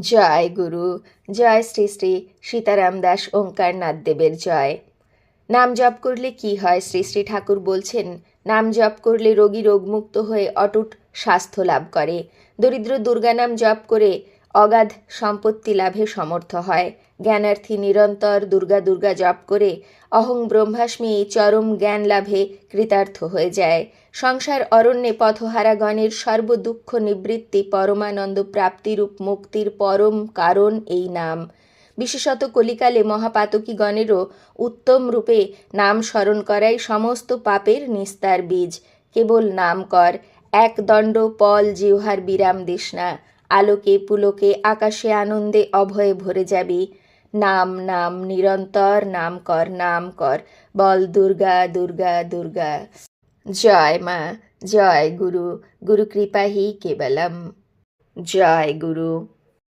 জয় গুরু, জয় শ্রী শ্রী সীতারাম দাস ওঙ্কারনাথ দেবের জয়। নাম জপ করলে কি হয়? শ্রী শ্রী ঠাকুর বলছেন, নাম জপ করলে রোগী রোগমুক্ত হয়ে অটুট স্বাস্থ্য লাভ করে। দরিদ্র দুর্গা নাম জপ করে অগাধ সম্পত্তি লাভে সমর্থ হয়। জ্ঞানার্থী নিরন্তর দুর্গা দুর্গা জপ করে অহং ব্রহ্মাস্মি চরম জ্ঞান লাভে কৃতার্থ হয়ে যায়। সংসার অরণ্যে পথহারাগণের সর্বদুঃখ নিবৃত্তি পরমানন্দ প্রাপ্তিরূপ মুক্তির পরম কারণ এই নাম। বিশেষত কলিকালে মহাপাতকীগণেরও উত্তম রূপে নাম স্মরণ করাই সমস্ত পাপের নিস্তার বীজ। কেবল নাম কর, এক দণ্ড, পল, জিহ্বার, বিরাম দিস না আলোকে, পুলকে, আকাশে আনন্দে অভয়ে ভরে যাবি। নাম নাম, নিরন্তর, নাম কর নাম কর, বল দুর্গা দুর্গা দুর্গা। জয় মা, জয় গুরু গুরু কৃপা হি কেবলম। জয় গুরু।